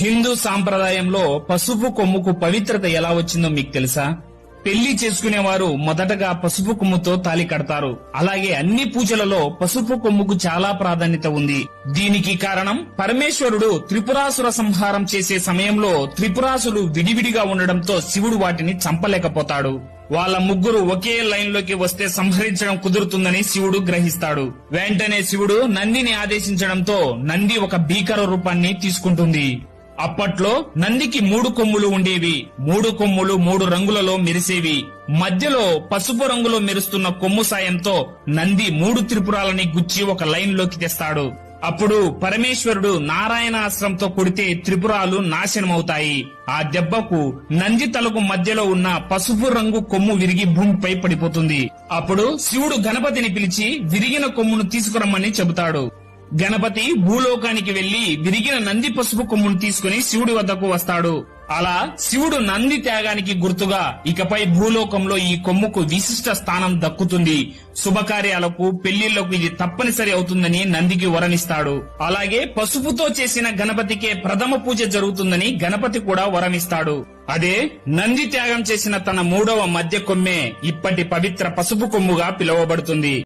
హిందూ సాంప్రదాయంలో పసుపు కొమ్ముకు పవిత్రత ఎలా వచ్చిందో మీకు తెలుసా? పెళ్ళి చేసుకునేవారు మొదటగా పసుపు కొమ్ముతో తాలి కడతారు. అలాగే అన్ని పూజలలో పసుపు కొమ్ముకు చాలా ప్రాధాన్యత ఉంది. దీనికి కారణం పరమేశ్వరుడు త్రిపురాసుర సంహారం చేసే సమయంలో త్రిపురాసులు విడివిడిగా ఉండడంతో శివుడు వాటిని చంపలేకపోతాడు. వాళ్ళ ముగ్గురు ఒకే లైన్లోకి వస్తే సంహరించడం కుదురుతుందని శివుడు గ్రహిస్తాడు. వెంటనే శివుడు నందిని ఆదేశించడంతో నంది ఒక భీకర రూపాన్ని తీసుకుంటుంది. అప్పట్లో నందికి మూడు కొమ్ములు ఉండేవి. మూడు కొమ్ములు మూడు రంగులలో మెరిసేవి. మధ్యలో పసుపు రంగులో మెరుస్తున్న కొమ్ము సాయంతో నంది మూడు త్రిపురాలని గుచ్చి ఒక లైన్లోకి తెస్తాడు. అప్పుడు పరమేశ్వరుడు నారాయణాస్త్రంతో కొడితే త్రిపురాలు నాశనమవుతాయి. ఆ దెబ్బకు నంది తలకు మధ్యలో ఉన్న పసుపు రంగు కొమ్ము విరిగి భూమిపై పడిపోతుంది. అప్పుడు శివుడు గణపతిని పిలిచి విరిగిన కొమ్మును తీసుకురమ్మని చెబుతాడు. గణపతి భూలోకానికి వెళ్ళి విరిగిన నంది పసుపు కొమ్మును తీసుకుని శివుడి వద్దకు వస్తాడు. అలా శివుడు నంది త్యాగానికి గుర్తుగా ఇకపై భూలోకంలో ఈ కొమ్ముకు విశిష్ట స్థానం దక్కుతుంది. శుభకార్యాలకు పెళ్ళిళ్ళకు ఇది తప్పనిసరి అవుతుందని నందికి వరమిస్తాడు. అలాగే పసుపుతో చేసిన గణపతికే ప్రథమ పూజ జరుగుతుందని గణపతి కూడా వరమిస్తాడు. అదే నంది త్యాగం చేసిన తన మూడవ మధ్య కొమ్మే ఇప్పటి పవిత్ర పసుపు కొమ్ముగా పిలువబడుతుంది.